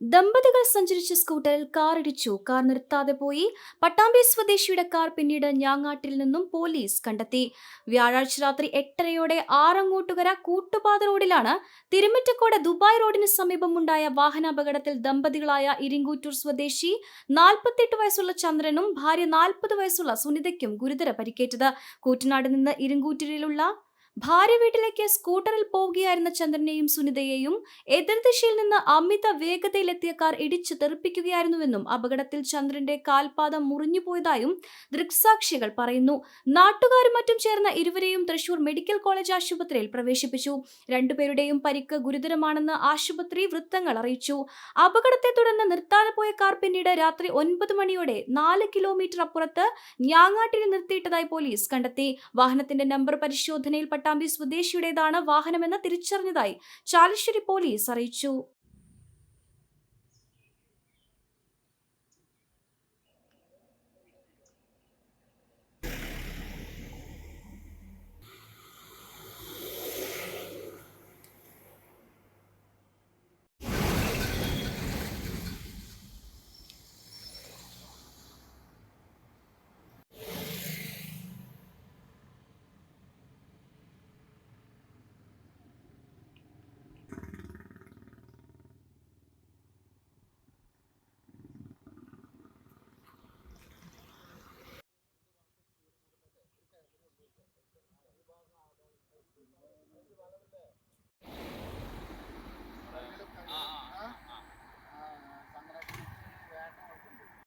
ദമ്പതികൾ സഞ്ചരിച്ച സ്കൂട്ടറിൽ കാറിടിച്ചു കാർ നിർത്താതെ പോയി. പട്ടാമ്പി സ്വദേശിയുടെ കാർ പിന്നീട് ഞാങ്ങാട്ടിൽ നിന്നും പോലീസ് കണ്ടെത്തി. വ്യാഴാഴ്ച രാത്രി എട്ടരയോടെ ആറങ്ങോട്ടുകര കൂട്ടുപാത റോഡിലാണ് തിരുമറ്റക്കോട് ദുബായ് റോഡിന് സമീപമുണ്ടായ വാഹനാപകടത്തിൽ ദമ്പതികളായ ഇരിങ്കൂറ്റൂർ സ്വദേശി നാൽപ്പത്തെട്ട് വയസ്സുള്ള ചന്ദ്രനും ഭാര്യ നാൽപ്പത് വയസ്സുള്ള സുനിതയ്ക്കും ഗുരുതര പരിക്കേറ്റത്. കൂറ്റനാട് നിന്ന് ഇരിങ്കൂറ്റൂരിലുള്ള ഭാര്യ വീട്ടിലേക്ക് സ്കൂട്ടറിൽ പോവുകയായിരുന്ന ചന്ദ്രനെയും സുനിതയെയും എതിർദിശയിൽ നിന്ന് അമിത വേഗതയിലെത്തിയ കാർ ഇടിച്ചു തെറിപ്പിക്കുകയായിരുന്നുവെന്നും അപകടത്തിൽ ചന്ദ്രന്റെ കാൽപാദം മുറിഞ്ഞുപോയതായും ദൃക്സാക്ഷികൾ പറയുന്നു. നാട്ടുകാരും മറ്റും ചേർന്ന ഇരുവരെയും തൃശൂർ മെഡിക്കൽ കോളേജ് ആശുപത്രിയിൽ പ്രവേശിപ്പിച്ചു. രണ്ടുപേരുടെയും പരിക്ക് ഗുരുതരമാണെന്ന് ആശുപത്രി വൃത്തങ്ങൾ അറിയിച്ചു. അപകടത്തെ തുടർന്ന് കാർ പിന്നീട് രാത്രി ഒൻപത് മണിയോടെ നാല് കിലോമീറ്റർ അപ്പുറത്ത് ഞാങ്ങാട്ടിൽ നിർത്തിയിട്ടതായി പോലീസ് കണ്ടെത്തി. വാഹനത്തിന്റെ നമ്പർ പരിശോധനയിൽ പട്ടാമ്പി സ്വദേശിയുടേതാണ് വാഹനമെന്ന് തിരിച്ചറിഞ്ഞതായി ചാലശ്ശേരി പോലീസ് അറിയിച്ചു.